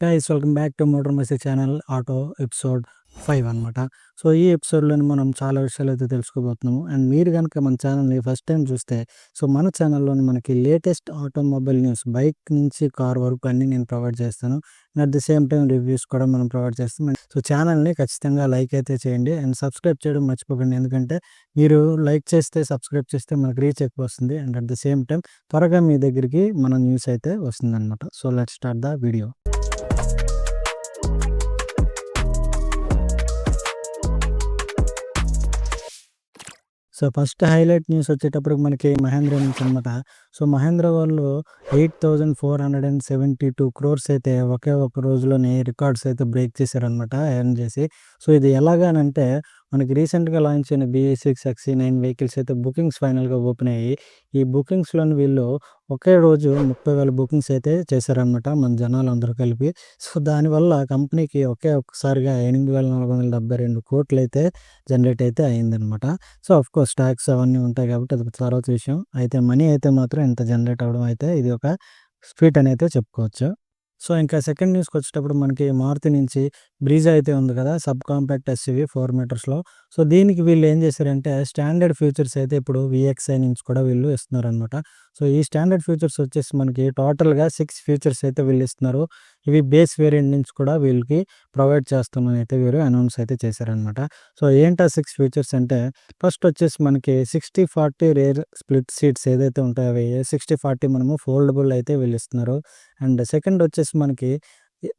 Guys welcome back to motor message channel auto episode five అనమాట so ఈ ఎపిసోడ్లో మనం చాలా విషయాలు అయితే తెలుసుకోబోతున్నాము. అండ్ మీరు కనుక మన ఛానల్ని ఫస్ట్ టైం చూస్తే సో మన ఛానల్లోని మనకి లేటెస్ట్ ఆటోమొబైల్ న్యూస్ బైక్ నుంచి కార్ వరకు అన్నీ నేను ప్రొవైడ్ చేస్తాను. And at the same time reviews కూడా మనం ప్రొవైడ్ చేస్తాం. సో ఛానల్ని ఖచ్చితంగా లైక్ అయితే చేయండి. అండ్ సబ్స్క్రైబ్ చేయడం మర్చిపోకండి. ఎందుకంటే మీరు లైక్ చేస్తే సబ్స్క్రైబ్ చేస్తే మనకు రీచ్ ఎక్కువ వస్తుంది. And at the same time త్వరగా మీ దగ్గరికి మన న్యూస్ అయితే వస్తుంది అనమాట so let start the video so first highlight news వచ్చేటప్పటికి మనకి మహేంద్ర నుంచి అనమాట సో మహేంద్ర వాళ్ళు eight thousand four hundred and seventy two crores అయితే ఒకే ఒక రోజులోనే రికార్డ్స్ అయితే బ్రేక్ చేశారనమాట ఎర్న్ చేసి. సో ఇది ఎలాగానంటే మనకి రీసెంట్గా లాంచ్ అయిన BE six XE nine vehicles అయితే బుకింగ్స్ ఫైనల్గా ఓపెన్ అయ్యి ఈ బుకింగ్స్లోని వీళ్ళు ఒకే రోజు ముప్పై వేల బుకింగ్స్ అయితే చేశారనమాట మన జనాలు అందరూ కలిపి. సో దానివల్ల కంపెనీకి ఒకే ఒక్కసారిగా ఎనిమిది వేల నాలుగు వందల డెబ్బై రెండు కోట్లు అయితే జనరేట్ అయితే అయిందనమాట సో ఆఫ్ కోర్స్ ట్యాక్స్ అవన్నీ ఉంటాయి కాబట్టి అది తర్వాత విషయం. అయితే మనీ అయితే మాత్రం ఇంత జనరేట్ అవ్వడం అయితే ఇది ఒక స్వీట్ అని అయితే చెప్పుకోవచ్చు. సో ఇంకా సెకండ్ న్యూస్కి వచ్చేటప్పుడు మనకి మారుతి నుంచి బ్రీజ్ అయితే ఉంది కదా సబ్ కాంపాక్ట్ ఎస్యూవి ఫోర్ మీటర్స్లో. సో దీనికి వీళ్ళు ఏం చేశారంటే స్టాండర్డ్ ఫ్యూచర్స్ అయితే ఇప్పుడు విఎక్స్ఐ నుంచి కూడా వీళ్ళు ఇస్తున్నారు అనమాట సో ఈ స్టాండర్డ్ ఫ్యూచర్స్ వచ్చేసి మనకి టోటల్గా సిక్స్ ఫ్యూచర్స్ అయితే వీళ్ళు ఇస్తున్నారు. ఇవి బేస్ వేరియంట్ నుంచి కూడా వీళ్ళకి ప్రొవైడ్ చేస్తామని అయితే వీరు అనౌన్స్ అయితే చేశారనమాట. సో ఏంటా సిక్స్ ఫీచర్స్ అంటే ఫస్ట్ వచ్చేసి మనకి sixty forty rear split seats ఏదైతే ఉంటాయో అవి సిక్స్టీ ఫార్టీ మనము ఫోల్డబుల్ అయితే వీళ్ళు ఇస్తున్నారు. అండ్ సెకండ్ వచ్చేసి మనకి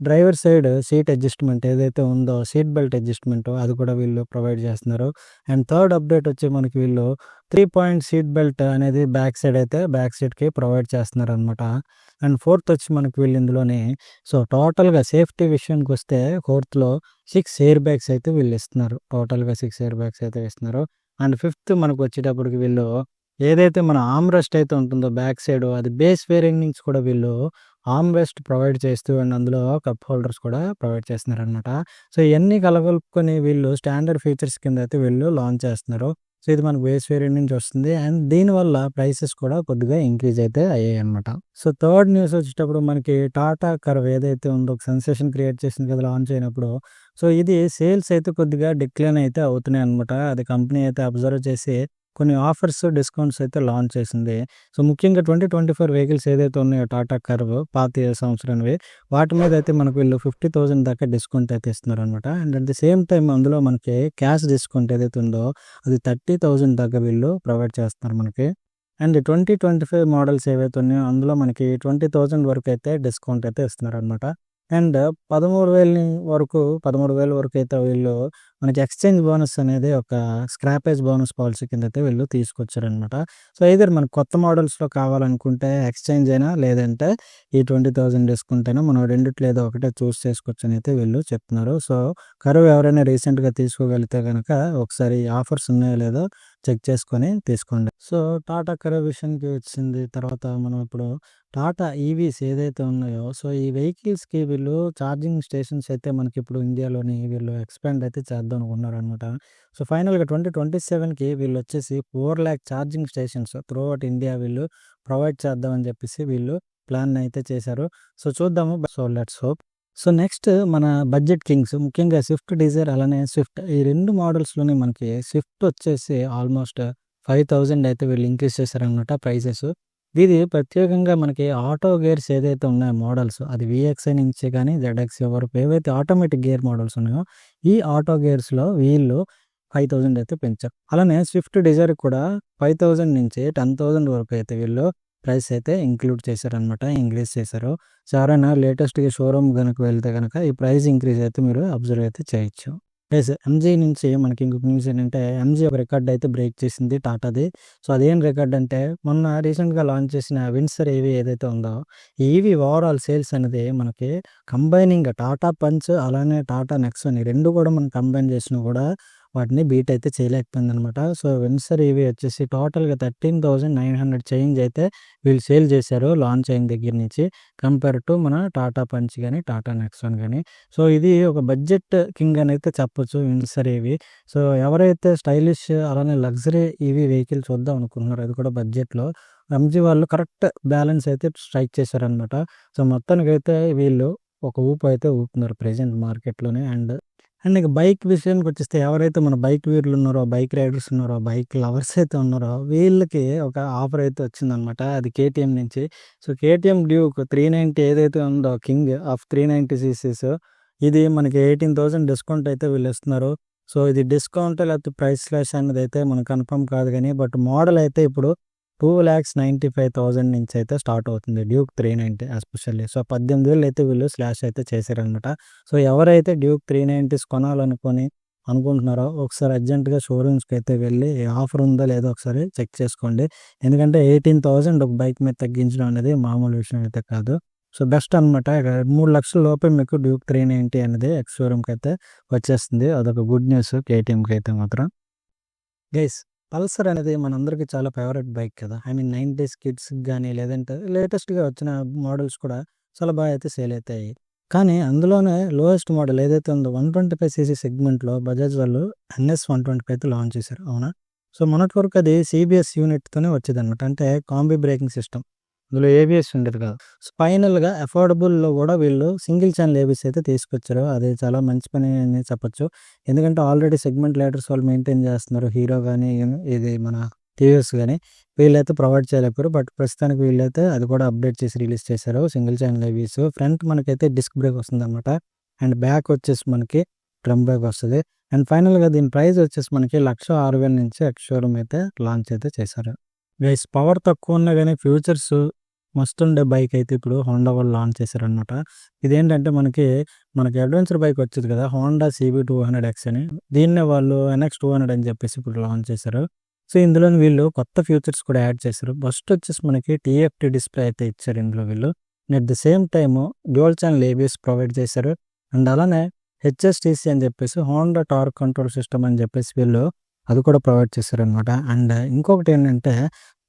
డ్రైవర్ సైడ్ సీట్ అడ్జస్ట్మెంట్ ఏదైతే ఉందో సీట్ బెల్ట్ అడ్జస్ట్మెంట్ అది కూడా వీళ్ళు ప్రొవైడ్ చేస్తున్నారు. అండ్ థర్డ్ అప్డేట్ వచ్చి మనకి వీళ్ళు త్రీ పాయింట్ సీట్ బెల్ట్ అనేది బ్యాక్ సైడ్ అయితే బ్యాక్ సీట్కి ప్రొవైడ్ చేస్తున్నారు అనమాట అండ్ ఫోర్త్ వచ్చి మనకి వీళ్ళు ఇందులోనే సో టోటల్గా సేఫ్టీ విషయానికి వస్తే ఫోర్త్లో సిక్స్ ఎయిర్ బ్యాగ్స్ అయితే వీళ్ళు ఇస్తున్నారు. టోటల్గా సిక్స్ ఎయిర్ బ్యాగ్స్ అయితే ఇస్తున్నారు. అండ్ ఫిఫ్త్ మనకు వచ్చేటప్పటికి వీళ్ళు ఏదైతే మన ఆమ్రెస్ట్ అయితే ఉంటుందో బ్యాక్ సైడ్ అది బేస్ వేరింగ్ నుంచి కూడా వీళ్ళు ఆమ్ రెస్ట్ ప్రొవైడ్ చేస్తూ అండ్ అందులో కప్ హోల్డర్స్ కూడా ప్రొవైడ్ చేస్తున్నారనమాట సో ఇవన్నీ కలగలుపుకొని వీళ్ళు స్టాండర్డ్ ఫీచర్స్ కింద అయితే వీళ్ళు లాంచ్ చేస్తున్నారు. సో ఇది మనకు బేస్ వేరియంట్ నుంచి వస్తుంది. అండ్ దీనివల్ల ప్రైసెస్ కూడా కొద్దిగా ఇంక్రీజ్ అయితే అయ్యాయి అనమాట సో థర్డ్ న్యూస్ వచ్చేటప్పుడు మనకి టాటా కర్వ్ ఏదైతే ఉందో ఒక సెన్సేషన్ క్రియేట్ చేసింది కదా లాంచ్ అయినప్పుడు. సో ఇది సేల్స్ అయితే కొద్దిగా డిక్లైన్ అయితే అవుతున్నాయి అనమాట అది కంపెనీ అయితే అబ్జర్వ్ చేసి కొన్ని ఆఫర్స్ డిస్కౌంట్స్ అయితే లాంచ్ చేసింది. సో ముఖ్యంగా ట్వంటీ ట్వంటీ ఫోర్ వెహికల్స్ ఏదైతే ఉన్నాయో టాటా కర్వ్ పాత సంవత్సరానివి వాటి మీద అయితే మనకు వీళ్ళు ఫిఫ్టీ థౌసండ్ దాకా డిస్కౌంట్ అయితే ఇస్తున్నారు అనమాట and at the same time అందులో మనకి క్యాష్ డిస్కౌంట్ ఏదైతే ఉందో అది థర్టీ థౌసండ్ దాకా వీళ్ళు ప్రొవైడ్ చేస్తున్నారు మనకి. And twenty twenty five models ఏవైతే ఉన్నాయో అందులో మనకి ట్వంటీ థౌసండ్ వరకు అయితే డిస్కౌంట్ అయితే ఇస్తున్నారు అనమాట అండ్ పదమూడు వేల వరకు పదమూడు వేల వరకు అయితే వీళ్ళు మనకి ఎక్స్చేంజ్ బోనస్ అనేది ఒక స్క్రాపేజ్ బోనస్ పాలసీ కింద అయితే వీళ్ళు తీసుకొచ్చారనమాట సో ఇదర్ మనకు కొత్త మోడల్స్లో కావాలనుకుంటే ఎక్స్చేంజ్ అయినా లేదంటే ఈ ట్వంటీ థౌసండ్ డిస్కౌంట్ అయినా మనం రెండిట్లో ఏదో ఒకటే చూస్ చేసుకోవచ్చు అని అయితే వీళ్ళు చెప్తున్నారు. సో కరువు ఎవరైనా రీసెంట్గా తీసుకోగలిగితే కనుక ఒకసారి ఆఫర్స్ ఉన్నాయో లేదో చెక్ చేసుకొని తీసుకోండి. సో టాటా కరో విషయానికి వచ్చింది. తర్వాత మనం ఇప్పుడు టాటా ఈవీస్ ఏదైతే ఉన్నాయో సో ఈ వెహికల్స్కి వీళ్ళు ఛార్జింగ్ స్టేషన్స్ అయితే మనకి ఇప్పుడు ఇండియాలోని వీళ్ళు ఎక్స్పాండ్ అయితే చేద్దాం అనుకున్నారు అనమాట సో ఫైనల్గా ట్వంటీ ట్వంటీ సెవెన్కి వీళ్ళు వచ్చేసి four lakh charging stations throughout India వీళ్ళు ప్రొవైడ్ చేద్దామని చెప్పేసి వీళ్ళు ప్లాన్ అయితే చేశారు. సో చూద్దాము. So let's hope. So next మన బడ్జెట్ కింగ్స్ ముఖ్యంగా స్విఫ్ట్ డిజైర్ అలానే స్విఫ్ట్ ఈ రెండు మోడల్స్లోనే మనకి స్విఫ్ట్ వచ్చేసి ఆల్మోస్ట్ ఫైవ్ థౌజండ్ అయితే వీళ్ళు ఇంక్రీజ్ చేశారనమాట ప్రైసెస్ ఇది ప్రత్యేకంగా మనకి ఆటో గేర్స్ ఏదైతే ఉన్నాయో మోడల్స్ అది విఎక్స్ఐ నుంచి కానీ జెడ్ఎక్స్ వరకు ఏవైతే ఆటోమేటిక్ గేర్ మోడల్స్ ఉన్నాయో ఈ ఆటో గేర్స్లో వీళ్ళు ఫైవ్ థౌజండ్ అయితే పెంచారు. అలానే స్విఫ్ట్ డిజైర్ కూడా ఫైవ్ థౌజండ్ నుంచి టెన్ థౌజండ్ వరకు అయితే వీళ్ళు ప్రైస్ అయితే ఇంక్లూడ్ చేశారనమాట ఇంక్రీజ్ చేశారు. సో ఎవరైనా లేటెస్ట్గా షోరూమ్ కనుక వెళ్తే కనుక ఈ ప్రైస్ ఇంక్రీజ్ అయితే మీరు అబ్జర్వ్ అయితే చేయొచ్చు. ఎస్ ఎంజీ నుంచి మనకి ఇంకొక న్యూస్ ఏంటంటే ఎంజీ ఒక రికార్డ్ అయితే బ్రేక్ చేసింది టాటాది. సో అదేం రికార్డ్ అంటే మొన్న రీసెంట్గా లాంచ్ చేసిన విన్సర్ ఏవి ఏదైతే ఉందో ఈవీ ఓవరాల్ సేల్స్ అనేది మనకి కంబైనింగ్ టాటా పంచ్ అలానే టాటా నెక్సన్ రెండు కూడా మనం కంబైన్ చేసినా కూడా వాటిని బీట్ అయితే చేయలేకపోయింది అనమాట సో విన్సర్ ఇవి వచ్చేసి టోటల్గా thirteen thousand nine hundred change అయితే వీళ్ళు సేల్ చేశారు లాంచ్ అయిన దగ్గర నుంచి. కంపేర్ టు మన టాటా పంచ్ కానీ టాటా నెక్సాన్ కానీ సో ఇది ఒక బడ్జెట్ కింగ్ అని అయితే చెప్పొచ్చు విన్సర్ ఇవి సో ఎవరైతే స్టైలిష్ అలానే లగ్జరీ ఇవి వెహికల్ చూద్దాం అనుకుంటున్నారు అది కూడా బడ్జెట్లో ఎంజీ వాళ్ళు కరెక్ట్ బ్యాలెన్స్ అయితే స్ట్రైక్ చేశారనమాట. సో మొత్తానికైతే వీళ్ళు ఒక ఊపు అయితే ఊపుతున్నారు ప్రెజెంట్ మార్కెట్‌లోనే. అండ్, అండ్ ఇక బైక్ విషయానికి వచ్చేస్తే ఎవరైతే మన బైక్ వీరులు ఉన్నారో, బైక్ రైడర్స్ ఉన్నారో, బైక్ లవర్స్ అయితే ఉన్నారో వీళ్ళకి ఒక ఆఫర్ అయితే వచ్చిందనమాట. అది కేటీఎం నుంచి. సో, కేటీఎం డ్యూక్ 390 ఏదైతే ఉందో కింగ్ ఆఫ్ 390 సీసీస్ ఇది మనకి 18,000 డిస్కౌంట్ అయితే వీళ్ళు ఇస్తున్నారు. సో, ఇది డిస్కౌంట్ లేకపోతే ప్రైస్ స్లాష్ అయితే మనకు కన్ఫర్మ్ కాదు కానీ బట్ మోడల్ అయితే ఇప్పుడు 2,95,000 నుంచి అయితే స్టార్ట్ అవుతుంది. Duke 390 especially. సో, 18,000 అయితే వీళ్ళు స్లాష్ అయితే చేశారనమాట. సో, ఎవరైతే డ్యూక్ త్రీ నైంటీస్ కొనాలనుకొని అనుకుంటున్నారో ఒకసారి అర్జెంట్‌గా షోరూమ్స్‌కి అయితే వెళ్ళి ఆఫర్ ఉందో లేదో ఒకసారి చెక్ చేసుకోండి. ఎందుకంటే 18,000 ఒక బైక్ మీద తగ్గించడం అనేది మామూలు విషయం అయితే కాదు. సో, బెస్ట్ అనమాట. మూడు లక్షల లోపే మీకు డ్యూక్ 390 అనేది ఎక్స్ షోరూమ్‌కి అయితే వచ్చేస్తుంది. అదొక గుడ్ న్యూస్ కేటీఎంకి అయితే మాత్రం. గైస్ పల్సర్ అనేది మనందరికీ చాలా ఫేవరెట్ బైక్ కదా! ఐ మీన్ 90స్ కిడ్స్‌కి కానీ లేదంటే లేటెస్ట్‌గా వచ్చిన మోడల్స్ కూడా చాలా బాగా అయితే సేల్ అవుతాయి కానీ అందులోనే లోయెస్ట్ మోడల్ ఏదైతే ఉందో 125 సీసీ సెగ్మెంట్‌లో బజాజ్ వాళ్ళు ఎన్ఎస్ 125 అయితే లాంచ్ చేశారు. అవునా? సో, మొన్నటి వరకు అది సీబీఎస్ యూనిట్‌తోనే వచ్చేదనమాట. అంటే కాంబీ బ్రేకింగ్ సిస్టమ్. అందులో ఏబిఎస్ ఉండేది కాదు. ఫైనల్‌గా అఫోర్డబుల్‌లో కూడా వీళ్ళు సింగిల్ ఛానల్ ఏబిఎస్ అయితే తీసుకొచ్చారు. అది చాలా మంచి పని అని చెప్పొచ్చు. ఎందుకంటే ఆల్రెడీ సెగ్మెంట్ లీడర్స్ వాళ్ళు మెయింటైన్ చేస్తున్నారు. హీరో కానీ ఇది మన టీవీఎస్ కానీ వీళ్ళైతే ప్రొవైడ్ చేయలేకపోయారు. బట్ ప్రస్తుతానికి వీళ్ళైతే అది కూడా అప్డేట్ చేసి రిలీజ్ చేశారు. సింగిల్ ఛానల్ ఏబిఎస్ ఫ్రంట్ మనకైతే డిస్క్ బ్రేక్ వస్తుందనమాట. అండ్ బ్యాక్ వచ్చేసి మనకి డ్రమ్ బ్రేక్ వస్తుంది అండ్ ఫైనల్‌గా దీని ప్రైస్ వచ్చేసి మనకి లక్ష ఆరు వేల నుంచి ఎక్స్ షోరూమ్ అయితే లాంచ్ అయితే చేశారు. గైస్ పవర్ తక్కువ ఉన్నా కానీ ఫ్యూచర్స్ మస్తుండే బైక్ అయితే ఇప్పుడు హోండా వాళ్ళు లాంచ్ చేశారనమాట. ఇదేంటంటే మనకి, మనకి అడ్వెంచర్ బైక్ వచ్చేది కదా! Honda CB two hundred X అని. దీన్నే వాళ్ళు ఎన్ఎక్స్ 200 అని చెప్పేసి ఇప్పుడు లాంచ్ చేశారు. సో, ఇందులోని వీళ్ళు కొత్త ఫీచర్స్ కూడా యాడ్ చేశారు. ఫస్ట్ వచ్చేసి మనకి టీఎఫ్టీ డిస్ప్లే అయితే ఇచ్చారు ఇందులో వీళ్ళు. At the same time dual channel ABS provide చేశారు. అండ్ అలానే హెచ్ఎస్టీసీ అని చెప్పేసి హోండా టార్క్ కంట్రోల్ సిస్టమ్ అని చెప్పేసి వీళ్ళు అది కూడా ప్రొవైడ్ చేశారనమాట. అండ్ ఇంకొకటి ఏంటంటే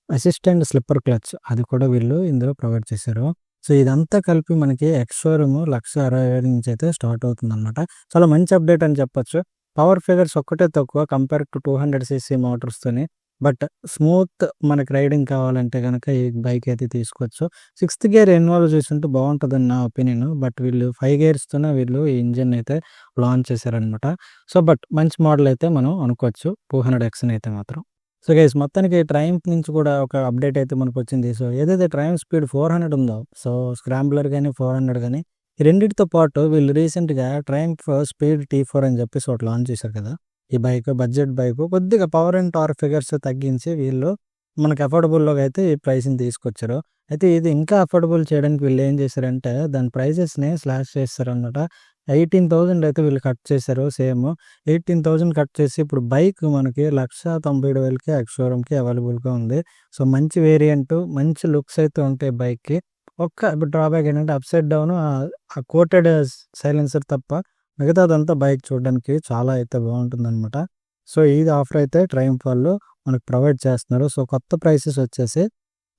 అసిస్టెంట్ స్లిప్పర్ క్లచ్ అది కూడా వీళ్ళు ఇందులో ప్రొవైడ్ చేశారు. సో, ఇదంతా కలిపి మనకి ఎక్స్ షోరూమ్ 1,60,000 నుంచి అయితే స్టార్ట్ అవుతుందనమాట. చాలా మంచి అప్డేట్ అని చెప్పొచ్చు. పవర్ ఫిగర్స్ ఒక్కటే తక్కువ కంపేర్ టు 200 సీసీ మోటార్స్‌తోని. బట్ స్మూత్ మనకి రైడింగ్ కావాలంటే కనుక ఈ బైక్ అయితే తీసుకోవచ్చు. సిక్స్త్ గేర్ ఇన్వాల్వ్ చేసుంటే బాగుంటుందని నా ఒపీనియన్. బట్ వీళ్ళు ఫైవ్ గేర్స్‌తోనే వీళ్ళు ఈ ఇంజిన్ అయితే లాంచ్ చేశారనమాట. సో, బట్ మంచి మోడల్ అయితే మనం అనుకోవచ్చు 200ఎక్స్‌ని అయితే మాత్రం. సో, గైస్ మొత్తానికి ట్రయంఫ్ నుంచి కూడా ఒక అప్డేట్ అయితే మనకు వచ్చింది సో, ఏదైతే ట్రయంఫ్ స్పీడ్ 400 ఉందో సో, స్క్రాంబ్లర్ గానీ, 400 గానీ ఈ రెండింటితో పాటు వీళ్ళు రీసెంట్‌గా ట్రయంఫ్ స్పీడ్ టీ ఫోర్ అని చెప్పేసి ఒకటి లాంచ్ చేశారు కదా! ఈ బైక్ బడ్జెట్ బైక్ కొద్దిగా పవర్ అండ్ టార్ ఫిగర్స్ తగ్గించి వీళ్ళు మనకి అఫోర్డబుల్‌లోకి అయితే ఈ ప్రైస్‌ని తీసుకొచ్చారు. అయితే ఇది ఇంకా అఫోర్డబుల్ చేయడానికి వీళ్ళు ఏం చేశారంటే దాని ప్రైజెస్ని స్లాష్ ఎయిటీన్ థౌజండ్ అయితే వీళ్ళు కట్ చేశారు సేమ్. 18,000 కట్ చేసి ఇప్పుడు బైక్ మనకి లక్ష తొంభై ఏడు వేలకి ఎక్స్షోరూమ్కి అవైలబుల్‌గా ఉంది. సో, మంచి వేరియంట్ మంచి లుక్స్ అయితే ఉంటాయి బైక్‌కి. ఒక్క ఇప్పుడు డ్రాబ్యాక్ ఏంటంటే అప్‌సైడ్ డౌన్ ఆ కోటెడ్ సైలెన్సర్ తప్ప మిగతాదంతా బైక్ చూడడానికి చాలా అయితే బావుంటుందనమాట. సో, ఇది ఆఫర్ అయితే ట్రయంఫ్ వాళ్ళు మనకు ప్రొవైడ్ చేస్తున్నారు. సో, కొత్త ప్రైసెస్ వచ్చేసి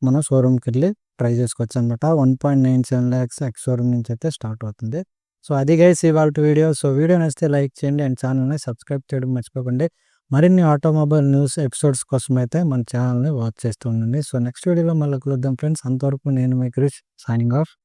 మనం షోరూమ్‌కెళ్ళి ట్రై చేసుకోవచ్చు అనమాట one point nine seven lakhs ex showroom నుంచి అయితే స్టార్ట్ అవుతుంది. సో, అది గైస్ ఇవాళ వీడియో. సో, వీడియో నచ్చితే లైక్ చేయండి అండ్ ఛానల్ని సబ్స్క్రైబ్ చేయడం మర్చిపోకండి. మరిన్ని ఆటోమొబైల్ న్యూస్ ఎపిసోడ్స్ కోసం అయితే మన ఛానల్ని వాచ్ చేస్తూ ఉండండి. సో, నెక్స్ట్ వీడియోలో మళ్ళీ కలుద్దాం ఫ్రెండ్స్. అంతవరకు నేను మీ క్రిష్ సైనింగ్ ఆఫ్.